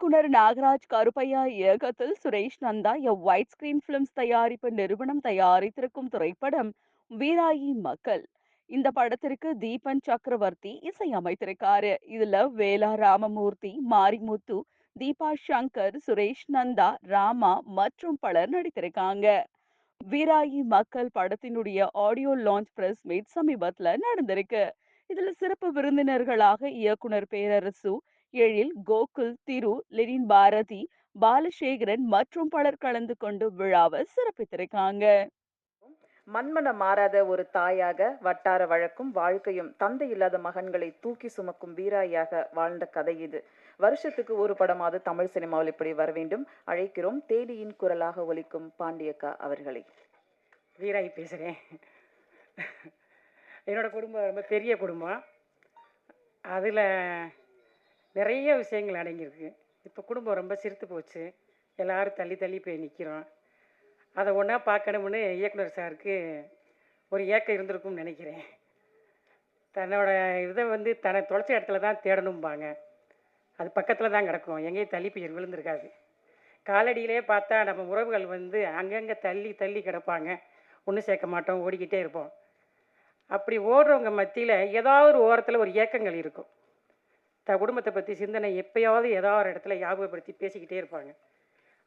இயக்குனர் நாகராஜ் கருப்பையா இயக்கத்தில் Suresh Nanda a white screen films தயாரிப்பு நிறுவனம் தயாரித்திருக்கும் திரைப்படம் வீராயி மக்கள். இந்த படத்திற்கு தீபன் சக்கரவர்த்தி இசையமைத்திருக்காரு. இதுல வேலா ராமமூர்த்தி மாரிமுத்து தீபா சங்கர் சுரேஷ் நந்தா ராமா மற்றும் பலர் நடித்திருக்காங்க. வீராயி மக்கள் படத்தினுடைய ஆடியோ லான்ச் பிரஸ் மீட் சமீபத்துல நடந்திருக்கு. இதுல சிறப்பு விருந்தினர்களாக இயக்குனர் பேரரசு எழில் கோகுல் திரு லெனின் பாரதி பாலசேகரன் மற்றும் பலர் கலந்து கொண்டு விழாவை சிறப்பித்திருக்காங்க. மண்மனம் மாறாத ஒரு தாயாக வட்டார வழக்கும் வாழ்க்கையும் தந்தை இல்லாத மகன்களை தூக்கி சுமக்கும் வீராயாக வாழ்ந்த கதை இது. வருஷத்துக்கு ஒரு படமாவது தமிழ் சினிமாவில் இப்படி வர வேண்டும். அழைக்கிறோம். தேடியின் குரலாக ஒலிக்கும் பாண்டியக்கா அவர்களை. வீராய் பேசுகிறேன் என்னோட குடும்பம் ரொம்ப பெரிய குடும்பம். அதில் நிறைய விஷயங்கள் அடங்கியிருக்கு. இப்போ குடும்பம் ரொம்ப சிரித்து போச்சு. எல்லாரும் தள்ளி தள்ளி போய் நிற்கிறோம் அதை ஒன்றா பார்க்கணும்னு இயக்குனர் சாருக்கு ஒரு ஏக்கம் இருந்திருக்கும்னு நினைக்கிறேன். தன்னோட இதை வந்து தன்னை தொலைச்ச இடத்துல தான் தேடணும்பாங்க. அது பக்கத்தில் தான் கிடக்கும். எங்கேயும் தள்ளி போய் விழுந்திருக்காது. காலடியிலே பார்த்தா நம்ம உறவுகள் வந்து அங்கங்கே தள்ளி தள்ளி கிடப்பாங்க. ஒன்றும் சேர்க்க மாட்டோம். ஓடிக்கிட்டே இருப்போம். அப்படி ஓடுறவங்க மத்தியில் ஏதாவது ஒரு ஓரத்தில் ஒரு ஏக்கங்கள் இருக்கும். த குடும்பத்தை பற்றி சிந்தனை எப்பயாவது ஏதாவது ஒரு இடத்துல ஞாபகப்படுத்தி பேசிக்கிட்டே இருப்பாங்க.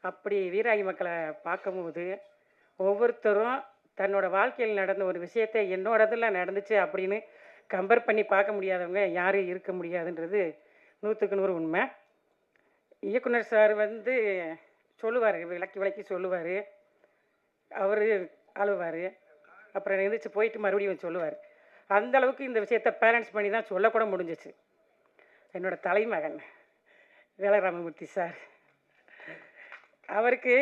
அப்படி வீராகி மக்களை பார்க்கும்போது ஒவ்வொருத்தரும் தன்னோட வாழ்க்கையில் நடந்த ஒரு விஷயத்தை என்னோடதெல்லாம் நடந்துச்சு அப்படின்னு கம்பேர் பண்ணி பார்க்க முடியாதவங்க யாரும் இருக்க முடியாதுன்றது நூற்றுக்கு நூறு உண்மை. இயக்குனர் சார் வந்து சொல்லுவார் விளக்கி விளக்கி சொல்லுவார். அவர் அழுவார். அப்புறம் எழுந்திரிச்சு போயிட்டு மறுபடியும் சொல்லுவார். அந்த அளவுக்கு இந்த விஷயத்தை பேரண்ட்ஸ் பண்ணி தான் சொல்லக்கூட முடிஞ்சிச்சு. என்னோட தலைமகன் வேலராமமூர்த்தி சார். அவருக்கு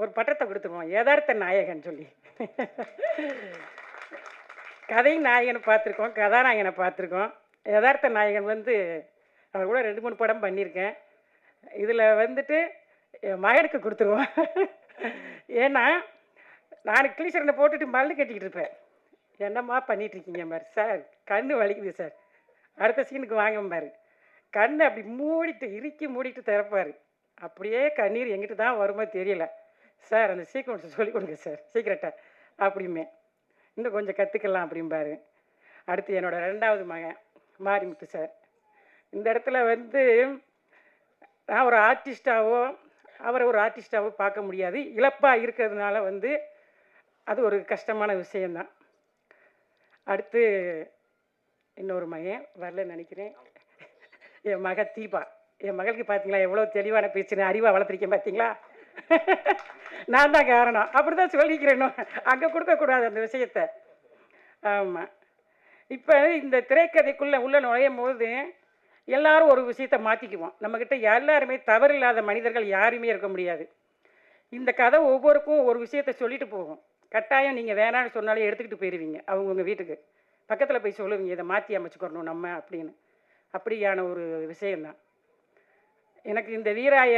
ஒரு பட்டத்தை கொடுத்துருவோம். யதார்த்த நாயகன் சொல்லி. கதை நாயகனை பார்த்துருக்கோம் கதாநாயகனை பார்த்துருக்கோம். யதார்த்த நாயகன் வந்து அவர் கூட ரெண்டு மூணு படம் பண்ணியிருக்கேன். இதில் வந்துட்டு என் மகனுக்கு கொடுத்துருவோம். ஏன்னா நான் கிளீசரனை போட்டுட்டு மல்லு கட்டிக்கிட்டு இருப்பேன். என்னம்மா பண்ணிகிட்ருக்கீங்க இருக்கீங்க சார் கண்ணு வலிக்குது சார். அடுத்த சீனுக்கு வாங்க பாரு. கண்ணை அப்படி மூடிட்டு இறுக்கி மூடிட்டு திறப்பார். அப்படியே கண்ணீர் எங்கிட்ட தான் வருமோ தெரியல. சார் அந்த சீக்வன்ஸை சொல்லிக் கொடுங்க சார். சீக்கிரட்டை. அப்படிமே இன்னும் கொஞ்சம் கற்றுக்கலாம் அப்படிம்பாரு. அடுத்து என்னோட ரெண்டாவது மகன் மாரிமுத்து சார். இந்த இடத்துல வந்து நான் ஒரு ஆர்டிஸ்டாவோ அவரை ஒரு ஆர்டிஸ்டாவோ பார்க்க முடியாது. இழப்பாக இருக்கிறதுனால வந்து அது ஒரு கஷ்டமான விஷயந்தான் அடுத்து இன்னொரு மகன் வரல நினைக்கிறேன். என் மக தீபா. என் மகளுக்கு பார்த்தீங்களா எவ்வளோ தெளிவான பேச்சுன்னு அறிவாக வளர்த்துருக்கேன் பார்த்தீங்களா நான் தான் காரணம். அப்படி தான் சொல்லிக்கிறேன் அங்கே கொடுக்கக்கூடாது அந்த விஷயத்த. ஆமாம் இப்போ இந்த திரைக்கதைக்குள்ளே உள்ளே நுழையும் போது எல்லாரும் ஒரு விஷயத்தை மாற்றிக்குவோம் நம்மக்கிட்ட எல்லாருமே தவறில்லாத மனிதர்கள் யாருமே இருக்க முடியாது. இந்த கதை ஒவ்வொருக்கும் ஒரு விஷயத்த சொல்லிட்டு போகும். கட்டாயம் நீங்கள் வேணான்னு சொன்னாலே எடுத்துக்கிட்டு போயிடுவீங்க அவங்கவுங்க வீட்டுக்கு. பக்கத்தில் போய் சொல்லுவீங்க இதை மாற்றி அமைச்சுக்கிறணும் நம்ம அப்படின்னு. அப்படியான ஒரு விஷயந்தான் எனக்கு இந்த வீராய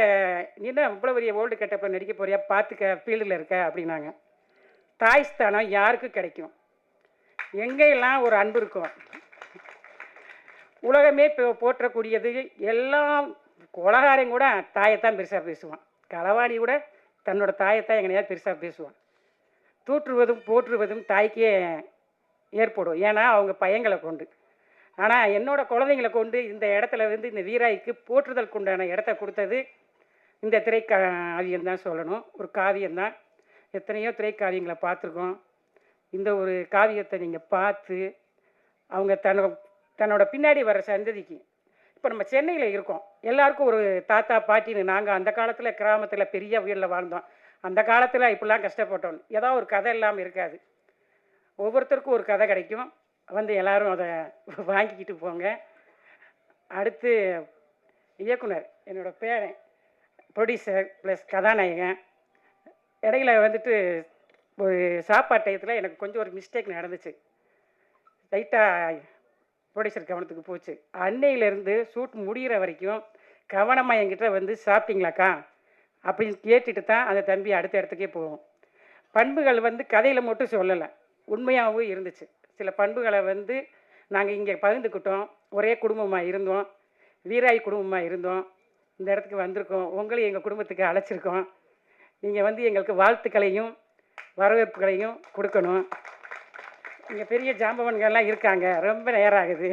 நீ என்ன இவ்வளோ பெரிய ஓல்டு கட்டப்ப நடிக்க போறியா? பார்த்துக்க ஃபீல்டில் இருக்க அப்படின்னாங்க. தாய் ஸ்தானம் யாருக்கும் கிடைக்கும்? எங்கெல்லாம் ஒரு அன்பு இருக்கும் உலகமே இப்போ போற்றக்கூடியது எல்லாம் உலகாரையும் கூட தாயைத்தான் பெருசாக பேசுவான். களவாணி கூட தன்னோட தாயைத்தான் எங்கனையாவது பெருசாக பேசுவான். தூற்றுவதும் போற்றுவதும் தாய்க்கே ஏற்படும். ஏன்னா அவங்க பையங்களை கொண்டு. ஆனால் என்னோட குழந்தைங்களை கொண்டு இந்த இடத்துல வந்து இந்த வீராய்க்கு போற்றுதலுக்கு உண்டான இடத்த கொடுத்தது இந்த திரைக்காவியம் தான் சொல்லணும். ஒரு காவியம் தான். எத்தனையோ திரைக்காவியங்களை பார்த்துருக்கோம். இந்த ஒரு காவியத்தை நீங்கள் பார்த்து அவங்க தன்னோ தன்னோட பின்னாடி வர சந்ததிக்கு இப்போ நம்ம சென்னையில் இருக்கோம். எல்லாருக்கும் ஒரு தாத்தா பாட்டின்னு நாங்கள் அந்த காலத்தில் கிராமத்தில் பெரிய வீட்டில் வாழ்ந்தோம். அந்த காலத்தில் இப்படிலாம் கஷ்டப்பட்டோம். ஏதாவது ஒரு கதை இல்லாமல் இருக்காது. ஒவ்வொருத்தருக்கும் ஒரு கதை கிடைக்கும். வந்து எல்லாரும் அதை வாங்கிக்கிட்டு போங்க. அடுத்து இயக்குனர் என்னோடய பேரன் ப்ரொடியூசர் ப்ளஸ் கதாநாயகன். இடையில வந்துட்டு ஒரு சாப்பாட்டு டயத்தில் எனக்கு கொஞ்சம் ஒரு மிஸ்டேக் நடந்துச்சு. லைட்டாக ப்ரொடியூசர் கவனத்துக்கு போச்சு. அன்னையிலேருந்து ஷூட் முடிகிற வரைக்கும் கவனமாக என்கிட்ட வந்து சாப்பிட்டீங்களாக்கா? அப்படின்னு கேட்டுட்டு தான் அந்த தம்பி அடுத்த இடத்துக்கே போவோம். பண்புகள் வந்து கதையில் மட்டும் சொல்லலை உண்மையாகவும் இருந்துச்சு. சில பண்புகளை வந்து நாங்கள் இங்கே பகிர்ந்துக்கிட்டோம். ஒரே குடும்பமாக இருந்தோம். வீராய் குடும்பமாக இருந்தோம். இந்த இடத்துக்கு வந்திருக்கோம். உங்களையும் எங்கள் குடும்பத்துக்கு அழைச்சிருக்கோம். நீங்கள் வந்து எங்களுக்கு வாழ்த்துக்களையும் வரவேற்புகளையும் கொடுக்கணும். இங்கே பெரிய ஜாம்பவன்கள்லாம் இருக்காங்க. ரொம்ப நேரம் ஆகுது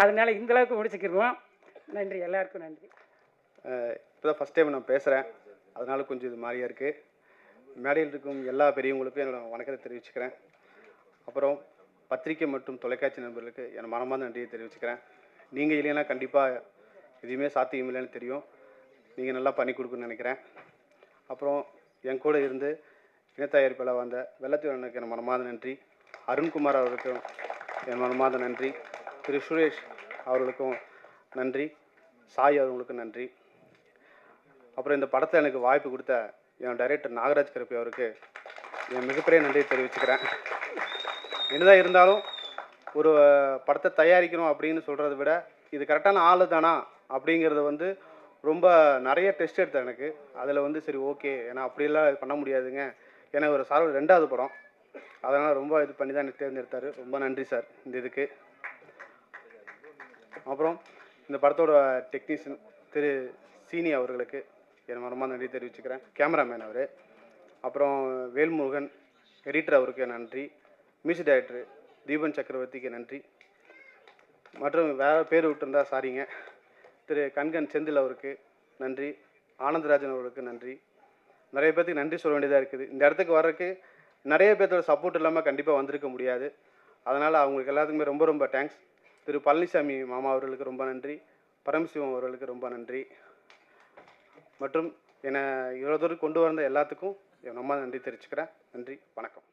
அதனால இந்தளவுக்கு முடிச்சுக்கிடுவோம் நன்றி. எல்லாருக்கும் நன்றி. இப்போ தான் ஃபஸ்ட் டைம் நான் பேசுகிறேன் அதனால கொஞ்சம் இது மாதிரியாக இருக்குது மேடையில் இருக்கும் எல்லா பெரியவங்களுக்கும் என்னோடய வணக்கத்தை தெரிவிச்சுக்கிறேன். அப்புறம் பத்திரிக்கை மற்றும் தொலைக்காட்சி நண்பர்களுக்கு என் மனமார்ந்த நன்றியை தெரிவிச்சுக்கிறேன். நீங்கள் இல்லைன்னா கண்டிப்பாக எதுவுமே சாத்தியம் இல்லைன்னு தெரியும். நீங்கள் நல்லா பண்ணி கொடுக்குன்னு நினைக்கிறேன். அப்புறம் என் கூட இருந்து இனத்தயாரிப்பில் வந்த வெள்ளத்தீவனுக்கு என் மனமார்ந்த நன்றி. அருண்குமார் அவர்களுக்கும் என் மனமார்ந்த நன்றி. திரு சுரேஷ் அவர்களுக்கும் நன்றி. சாய் அவர்களுக்கும் நன்றி. அப்புறம் இந்த படத்தை எனக்கு வாய்ப்பு கொடுத்த என் டைரக்டர் நாகராஜ் கருப்பி அவருக்கு என் மிகப்பெரிய நன்றியை தெரிவிச்சுக்கிறேன். என்னதான் இருந்தாலும் ஒரு படத்தை தயாரிக்கணும் அப்படின்னு சொல்கிறத விட இது கரெக்டான ஆளு தானா அப்படிங்கிறது வந்து ரொம்ப நிறைய டெஸ்ட் எடுத்தேன் எனக்கு. அதில் வந்து சரி ஓகே ஏன்னா அப்படியெல்லாம் பண்ண முடியாதுங்க. ஏன்னா ஒரு சார் ரெண்டாவது படம். அதனால் ரொம்ப இது பண்ணி தான் எனக்கு தேர்ந்தெடுத்தார். ரொம்ப நன்றி சார் இந்த இதுக்கு. அப்புறம் இந்த படத்தோட டெக்னீஷியன் திரு சீனி அவர்களுக்கு என் மரமாக நன்றி தெரிவிச்சுக்கிறேன். கேமராமேன் அவர். அப்புறம் வேல்முருகன் எடிட்டர் அவருக்கு நன்றி. மியூசிக் டைரக்டர் தீபன் சக்கரவர்த்திக்கு நன்றி. மற்றும் வேறு பேர் விட்டுருந்தா சாரிங்க. திரு கண்கன் செந்தில் அவருக்கு நன்றி. ஆனந்தராஜன் அவருக்கு நன்றி. நிறைய பேர்த்துக்கு நன்றி சொல்ல வேண்டியதாக இருக்குது. இந்த இடத்துக்கு வர்றதுக்கு நிறைய பேர்த்தோட சப்போர்ட் இல்லாமல் கண்டிப்பாக வந்திருக்க முடியாது. அதனால் அவங்களுக்கு எல்லாத்துக்குமே ரொம்ப ரொம்ப தேங்க்ஸ் திரு பழனிசாமி மாமா அவர்களுக்கு ரொம்ப நன்றி. பரமசிவம் அவர்களுக்கு ரொம்ப நன்றி. மற்றும் என்னை இவ்வளோ தூரம் கொண்டு வந்த எல்லாத்துக்கும் என் ரொம்ப நன்றி தெரிவிச்சுக்கிறேன். நன்றி. வணக்கம்.